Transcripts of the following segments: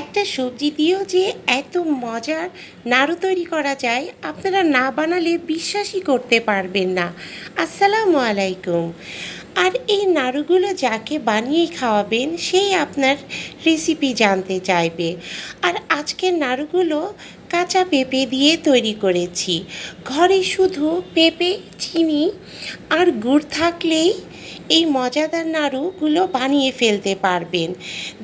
একটা সবজি দিয়েও যে এত মজার নাড়ু তৈরি করা যায়, আপনারা না বানালে বিশ্বাসই করতে পারবেন না। আসসালামু আলাইকুম। আর এই নাড়ুগুলো যাকে বানিয়ে খাওয়াবেন, সেই আপনার রেসিপি জানতে চাইবে। আর আজকের নাড়ুগুলো কাঁচা পেঁপে দিয়ে তৈরি করেছি। ঘরে শুধু পেঁপে, চিনি আর গুড় থাকলেই এই মজাদার নাড়ুগুলো বানিয়ে ফেলতে পারবেন।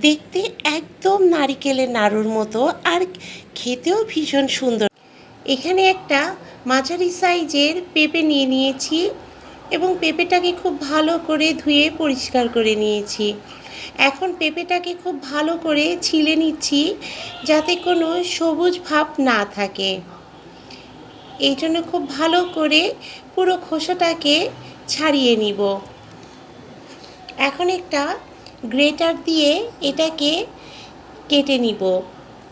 দেখতে একদম নারিকেলের নাড়ুর মতো আর খেতেও ভীষণ সুন্দর। এখানে একটা মাঝারি সাইজের পেঁপে নিয়ে নিয়েছি এবং পেঁপেটাকে খুব ভালো করে ধুয়ে পরিষ্কার করে নিয়েছি। এখন পেঁপেটাকে খুব ভালো করে ছিলে নিচ্ছি যাতে কোনো সবুজ ভাব না থাকে। এই জন্য খুব ভালো করে পুরো খোসাটাকে ছাড়িয়ে নিব। এখন একটা গ্রেটার দিয়ে এটাকে কেটে নিব।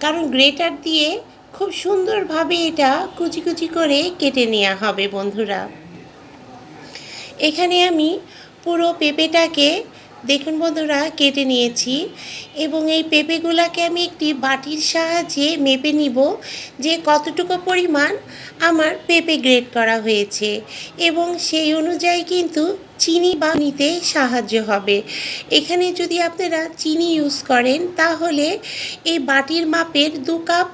কারণ গ্রেটার দিয়ে খুব সুন্দরভাবে এটা কুচি কুচি করে কেটে নেওয়া হবে বন্ধুরা। এখানে আমি পুরো পেঁপেটাকে দেখুন বন্ধুরা, কেটে নিয়েছি এবং এই পেঁপেগুলোকে আমি একটি বাটির সাহায্যে মেপে নিব যে কতটুকু পরিমাণ আমার পেঁপে গ্রেড করা হয়েছে এবং সেই অনুযায়ী কিন্তু চিনি বা নিতে সাহায্য হবে। এখানে যদি আপনারা চিনি ইউজ করেন, তাহলে এই বাটির মাপের দু কাপ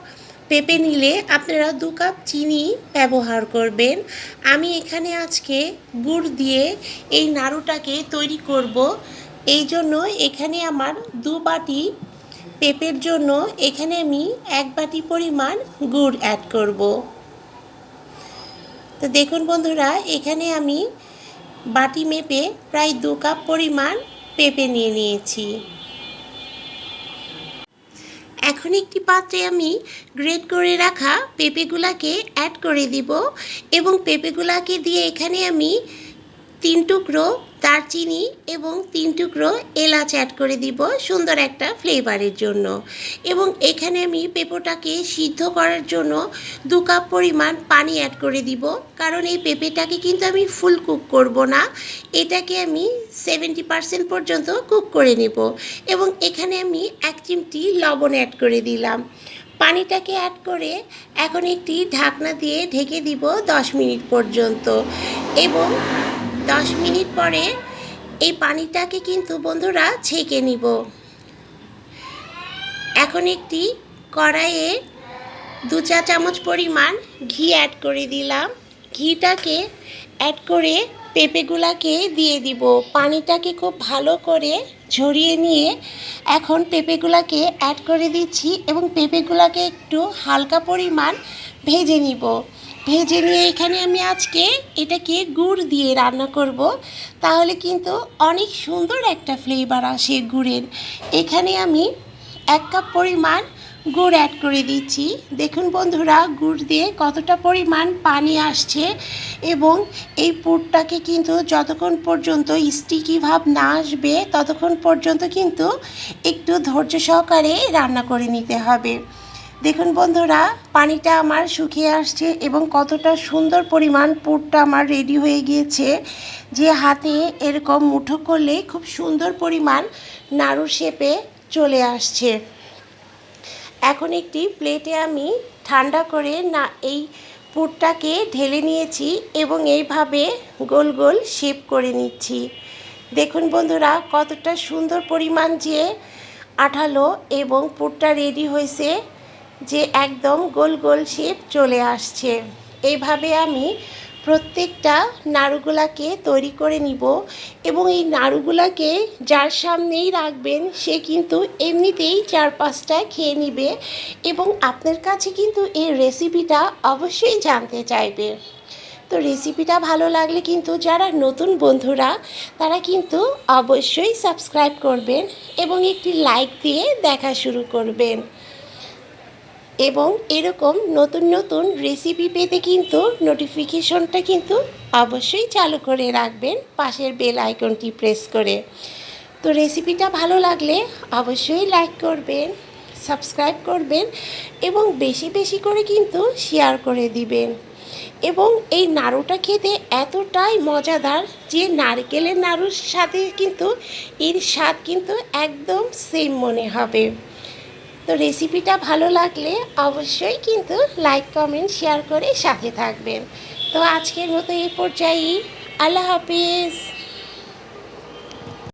পেঁপে নিলে আপনারা দু কাপ চিনি ব্যবহার করবেন। আমি এখানে আজকে গুড় দিয়ে এই নাড়ুটাকে তৈরি করব। এই জন্য এখানে আমার দু বাটি পেঁপের জন্য এখানে আমি এক বাটি পরিমাণ গুড় অ্যাড করব। তো দেখুন বন্ধুরা, এখানে আমি বাটি মেপে প্রায় দু কাপ পরিমাণ পেঁপে নিয়ে নিয়েছি। এখন একটি পাত্রে আমি গ্রেট করে রাখা পেঁপেগুলাকে অ্যাড করে দিব এবং পেঁপেগুলাকে দিয়ে এখানে আমি তিন টুকরো দারচিনি এবং তিন টুকরো এলাচ অ্যাড করে দিব সুন্দর একটা ফ্লেভারের জন্য। এবং এখানে আমি পেঁপোটাকে সিদ্ধ করার জন্য দু কাপ পরিমাণ পানি অ্যাড করে দিব। কারণ এই পেঁপেটাকে কিন্তু আমি ফুল কুক করব না। এটাকে আমি সেভেন্টি পার্সেন্ট পর্যন্ত কুক করে নেব। এবং এখানে আমি এক চিমটি লবণ অ্যাড করে দিলাম। পানিটাকে অ্যাড করে এখন একটি ঢাকনা দিয়ে ঢেকে দিব দশ মিনিট পর্যন্ত। এবং দশ মিনিট পরে এই পানিটাকে কিন্তু বন্ধুরা ছেঁকে নিব। এখন একটি কড়াইয়ে দু চা চামচ পরিমাণ ঘি অ্যাড করে দিলাম। ঘিটাকে অ্যাড করে পেঁপেগুলাকে দিয়ে দিব। পানিটাকে খুব ভালো করে ঝরিয়ে নিয়ে এখন পেঁপেগুলাকে অ্যাড করে দিচ্ছি এবং পেঁপেগুলাকে একটু হালকা পরিমাণ ভেজে নিব। ভেজে নিয়ে এখানে আমি আজকে এটাকে গুড় দিয়ে রান্না করব। তাহলে কিন্তু অনেক সুন্দর একটা ফ্লেভার আসে গুড়ের। এখানে আমি এক কাপ পরিমাণ গুড় অ্যাড করে দিচ্ছি। দেখুন বন্ধুরা, গুড় দিয়ে কতটা পরিমাণ পানি আসছে এবং এই পুরটাকে কিন্তু যতক্ষণ পর্যন্ত স্টিকি ভাব না আসবে, ততক্ষণ পর্যন্ত কিন্তু একটু ধৈর্য সহকারে রান্না করে নিতে হবে। দেখুন বন্ধুরা, পানিটা আমার শুকিয়ে আসছে এবং কতটা সুন্দর পরিমাণ পুরটা আমার রেডি হয়ে গিয়েছে। যে হাতে এরকম মুঠো করলে খুব সুন্দর পরিমাণ নাড়ু শেপে চলে আসছে। এখন একটি প্লেটে আমি ঠান্ডা করে না, এই পুরটাকে ঢেলে নিয়েছি এবং এইভাবে গোল গোল শেপ করে নিচ্ছি। দেখুন বন্ধুরা, কতটা সুন্দর পরিমাণ যে আঠালো এবং পুরটা রেডি হয়েছে। যে একদম গোল গোল শেপ চলে আসছে। এইভাবে আমি প্রত্যেকটা নাড়ুগুলাকে তৈরি করে নিব এবং এই নাড়ুগুলাকে যার সামনেই রাখবেন, সে কিন্তু এমনিতেই চার পাঁচটা খেয়ে নিবে এবং আপনার কাছে কিন্তু এই রেসিপিটা অবশ্যই জানতে চাইবে। তো রেসিপিটা ভালো লাগলে কিন্তু যারা নতুন বন্ধুরা, তারা কিন্তু অবশ্যই সাবস্ক্রাইব করবেন এবং একটি লাইক দিয়ে দেখা শুরু করবেন। এবং এরকম নতুন নতুন রেসিপি পেতে কিন্তু নোটিফিকেশনটা কিন্তু অবশ্যই চালু করে রাখবেন। পাশের বেল আইকনটি প্রেস করে। তো রেসিপিটা ভালো লাগলে অবশ্যই লাইক করবেন সাবস্ক্রাইব করবেন এবং বেশি বেশি করে কিন্তু শেয়ার করে দিবেন। এবং এই নাড়ুটা খেতে এতটাই মজাদার যে নারকেলের নাড়ুর সাথে কিন্তু এর স্বাদ কিন্তু একদম সেম মনে হবে। তো রেসিপিটা ভালো লাগলে অবশ্যই কিন্তু লাইক কমেন্ট শেয়ার করে সাথে থাকবেন। তো আজকের মতো এই পর্যায়েই। আল্লাহ হাফিজ।